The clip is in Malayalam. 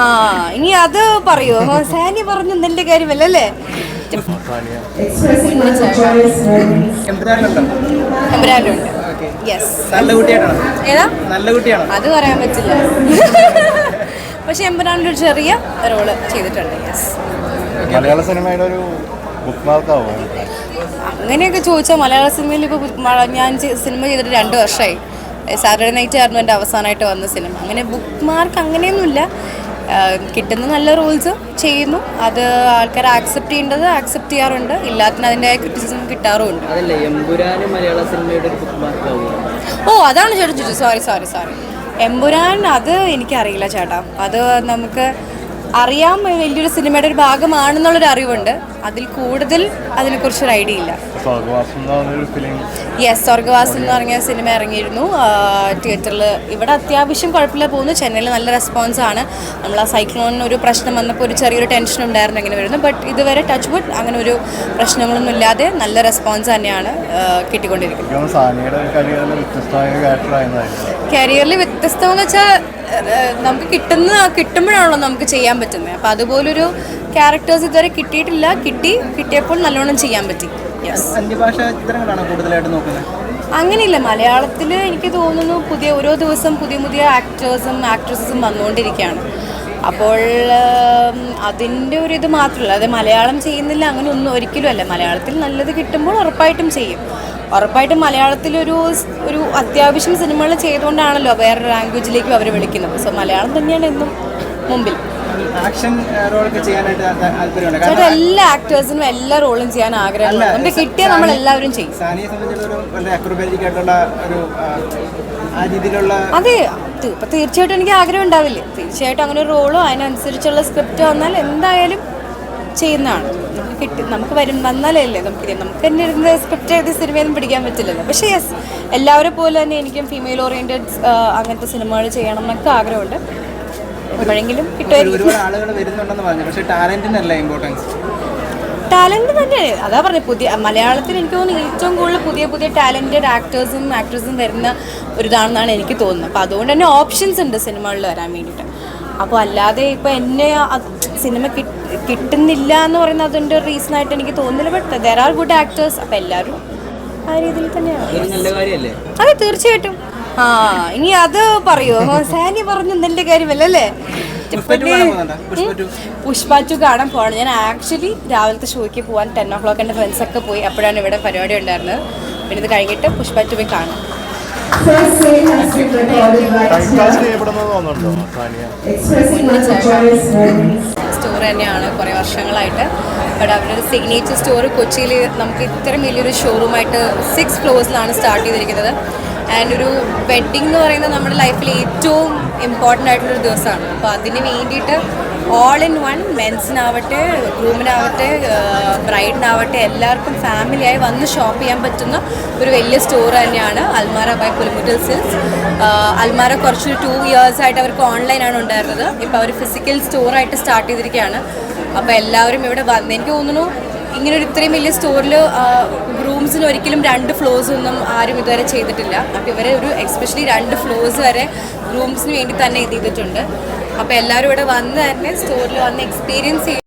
ആ ഇനി അത് പറയോ. സാനി പറഞ്ഞു നിന്റെ കാര്യമല്ല അല്ലേ? യെസ് നല്ല കുട്ടിയാണോ ഏതാ? നല്ല കുട്ടിയാണോ അത് പറയാൻ പറ്റില്ല. പക്ഷെ എംബ്രാൻഡ് ഒരു ചെറിയ റോൾ ചെയ്തിട്ടുണ്ട് യെസ് മലയാള സിനിമയുടെ ഒരു അങ്ങനെയൊക്കെ ചോദിച്ചാൽ മലയാള സിനിമയിൽ ഇപ്പോൾ ഞാൻ സിനിമ ചെയ്തിട്ട് രണ്ട് വർഷമായി സാറ്റർഡേ നൈറ്റ് ആയിരുന്നു എന്റെ അവസാനമായിട്ട് വന്ന സിനിമ. അങ്ങനെ ബുക്ക് മാർക്ക് അങ്ങനെയൊന്നുമില്ല. കിട്ടുന്ന നല്ല റൂൾസ് ചെയ്യുന്നു. അത് ആൾക്കാർ ആക്സെപ്റ്റ് ചെയ്യേണ്ടത് ആക്സെപ്റ്റ് ചെയ്യാറുണ്ട്. ഇല്ലാത്തതിന് അതിന്റെതായ ക്രിറ്റിസിസം കിട്ടാറുമുണ്ട്. ഓ അതാണ് ചേട്ടൻ ചോദിച്ചു സോറി സോറി സോറി എമ്പുരാൻ അത് എനിക്കറിയില്ല ചേട്ടാ. അത് നമുക്ക് അറിയാം വലിയൊരു സിനിമയുടെ ഒരു ഭാഗമാണെന്നുള്ളൊരു അറിവുണ്ട്. അതിൽ കൂടുതൽ അതിനെക്കുറിച്ചൊരു ഐഡിയ ഇല്ല. യെസ് സ്വർഗവാസം എന്ന് പറഞ്ഞ സിനിമ ഇറങ്ങിയിരുന്നു. തിയേറ്ററിൽ ഇവിടെ അത്യാവശ്യം കുഴപ്പമില്ല പോകുന്നു. ചെന്നൈയിൽ നല്ല റെസ്പോൺസ് ആണ്. നമ്മൾ ആ സൈക്ലോണിന് ഒരു പ്രശ്നം വന്നപ്പോൾ ഒരു ചെറിയൊരു ടെൻഷൻ ഉണ്ടായിരുന്നു ഇങ്ങനെ വരുന്നു. ബട്ട് ഇതുവരെ ടച്ച് വുഡ് അങ്ങനെ ഒരു പ്രശ്നങ്ങളൊന്നും ഇല്ലാതെ നല്ല റെസ്പോൺസ് തന്നെയാണ് കിട്ടിക്കൊണ്ടിരിക്കുന്നത്. കരിയറിൽ വ്യത്യസ്തമെന്ന് വെച്ചാൽ നമുക്ക് കിട്ടുന്ന കിട്ടുമ്പോഴാണല്ലോ നമുക്ക് ചെയ്യാൻ പറ്റുന്നത്. അപ്പോൾ അതുപോലൊരു ക്യാരക്ടേഴ്സ് ഇതുവരെ കിട്ടിയിട്ടില്ല. കിട്ടി കിട്ടിയപ്പോൾ നല്ലോണം ചെയ്യാൻ പറ്റി. അന്യഭാഷ ചിത്രങ്ങളാണ് കൂടുതലായിട്ട് നോക്കുന്നത്? അങ്ങനെയില്ല. മലയാളത്തിൽ എനിക്ക് തോന്നുന്നു പുതിയ ഓരോ ദിവസം പുതിയ പുതിയ ആക്ടേഴ്സും ആക്ട്രസസും വന്നുകൊണ്ടിരിക്കുകയാണ്. അപ്പോൾ അതിന്റെ ഒരു ഇത് മാത്രമല്ല. അത് മലയാളം ചെയ്യുന്നില്ല അങ്ങനെ ഒന്നും ഒരിക്കലും അല്ല. മലയാളത്തിൽ നല്ലത് കിട്ടുമ്പോൾ ഉറപ്പായിട്ടും ചെയ്യും. ഉറപ്പായിട്ടും മലയാളത്തിലൊരു ഒരു അത്യാവശ്യം സിനിമകൾ ചെയ്തുകൊണ്ടാണല്ലോ വേറെ ലാംഗ്വേജിലേക്കും അവർ വിളിക്കുന്നത്. സോ മലയാളം തന്നെയാണ് എന്നും മുമ്പിൽ. ചേട്ടാ എല്ലാ ആക്ടേഴ്സിനും എല്ലാ റോളും ചെയ്യാൻ ആഗ്രഹമുണ്ട് നമുക്ക് കിട്ടിയ നമ്മൾ എല്ലാവരും ചെയ്യും. അതെ ഇപ്പൊ തീർച്ചയായിട്ടും എനിക്ക് ആഗ്രഹം ഉണ്ടാവില്ലേ? തീർച്ചയായിട്ടും അങ്ങനെ ഒരു റോളോ അതിനനുസരിച്ചുള്ള സ്ക്രിപ്റ്റ് വന്നാൽ എന്തായാലും ചെയ്യുന്നതാണ്. നമുക്ക് കിട്ടി നമുക്ക് വരും വന്നാലല്ലേ നമുക്ക് നമുക്ക് തന്നെ ഇരുന്ന് സ്ക്രിപ്റ്റ് ചെയ്ത് സിനിമയൊന്നും പിടിക്കാൻ പറ്റില്ലല്ലോ. പക്ഷേ യെസ് എല്ലാവരെ പോലെ തന്നെ എനിക്കും ഫീമെയിൽ ഓറിയന്റഡ് അങ്ങനത്തെ സിനിമകൾ ചെയ്യണം എന്നൊക്കെ ആഗ്രഹമുണ്ട്. എപ്പോഴെങ്കിലും ടാലന്റ് തന്നെ അതാ പറഞ്ഞത് പുതിയ മലയാളത്തിൽ എനിക്ക് തോന്നുന്നു ഏറ്റവും കൂടുതൽ പുതിയ പുതിയ ടാലന്റഡ് ആക്ടേഴ്സും ആക്ട്രസും വരുന്ന ഒരു ഇതാണെന്നാണ് എനിക്ക് തോന്നുന്നത്. അപ്പോൾ അതുകൊണ്ട് തന്നെ ഓപ്ഷൻസ് ഉണ്ട് സിനിമകളിൽ വരാൻ വേണ്ടിയിട്ട്. അപ്പോൾ അല്ലാതെ ഇപ്പോൾ എന്നെ സിനിമ കിട്ട്- കിട്ടുന്നില്ല എന്ന് പറയുന്നത് അതിന്റെ ഒരു റീസൺ ആയിട്ട് എനിക്ക് തോന്നുന്നില്ല but there are good actors അപ്പം എല്ലാവരും ആ രീതിയിൽ തന്നെയാണ്. അതൊരു നല്ല കാര്യമല്ലേ അതെ തീർച്ചയായിട്ടും. ആ ഇനി അത് പറയോ? സാനി പറഞ്ഞു നിന്റെ കാര്യമല്ല? അല്ലേ? പുഷ്പ ടു? കാണാൻ പോകണം ഞാൻ ആക്ച്വലി രാവിലത്തെ ഷോയ്ക്ക് പോകാൻ ടെൻ ഓ ക്ലോക്ക് എന്റെ ഫ്രണ്ട്സൊക്കെ പോയി. അപ്പോഴാണ് ഇവിടെ പരിപാടി ഉണ്ടായിരുന്നത്. പിന്നെ ഇത് കഴിഞ്ഞിട്ട് പുഷ്പ ടു പോയി കാണാം. ടൈം പാസ് ചെയ്യപ്പെടുന്നത് തോന്നുന്നുണ്ടോ സാനിയ? സ്റ്റോർ തന്നെയാണ് കുറേ വർഷങ്ങളായിട്ട്. ബട്ട് അവരുടെ ഒരു സിഗ്നേച്ചർ സ്റ്റോർ കൊച്ചിയിൽ നമുക്ക് ഇത്രയും വലിയൊരു ഷോറൂമായിട്ട് സിക്സ് ഫ്ലോഴ്സിലാണ് സ്റ്റാർട്ട് ചെയ്തിരിക്കുന്നത്. ആൻഡ് ഒരു വെഡ്ഡിങ് എന്ന് പറയുന്നത് നമ്മുടെ ലൈഫിൽ ഏറ്റവും ഇമ്പോർട്ടന്റ് ആയിട്ടുള്ളൊരു ദിവസമാണ്. അപ്പോൾ അതിന് വേണ്ടിയിട്ട് ഓൾ ഇൻ വൺ മെൻസിനാവട്ടെ ഗ്രൂമിനാവട്ടെ ബ്രൈഡിനാവട്ടെ എല്ലാവർക്കും ഫാമിലിയായി വന്ന് ഷോപ്പ് ചെയ്യാൻ പറ്റുന്ന ഒരു വലിയ സ്റ്റോർ തന്നെയാണ് അൽമാര ബൈ പുലിമുറ്റൽ സിൽസ് അൽമാര കുറച്ചൊരു ടു ഇയേഴ്സ് ആയിട്ട് അവർക്ക് ഓൺലൈനാണ് ഉണ്ടായിരുന്നത്. ഇപ്പോൾ അവർ ഫിസിക്കൽ സ്റ്റോറായിട്ട് സ്റ്റാർട്ട് ചെയ്തിരിക്കുകയാണ്. അപ്പോൾ എല്ലാവരും ഇവിടെ വന്ന് എനിക്ക് തോന്നുന്നു ഇങ്ങനെ ഒരു ഇത്രയും വലിയ സ്റ്റോറിൽ റൂംസിന് ഒരിക്കലും രണ്ട് ഫ്ലോർസ് ഒന്നും ആരും ഇതുവരെ ചെയ്തിട്ടില്ല. അപ്പോൾ ഇവരെ ഒരു എക്സ്പെഷ്യലി രണ്ട് ഫ്ലോർസ് വരെ റൂംസിന് വേണ്ടി തന്നെ ഇത് ചെയ്തിട്ടുണ്ട്. അപ്പോൾ എല്ലാവരും ഇവിടെ വന്ന് തന്നെ സ്റ്റോറിൽ വന്ന് എക്സ്പീരിയൻസ്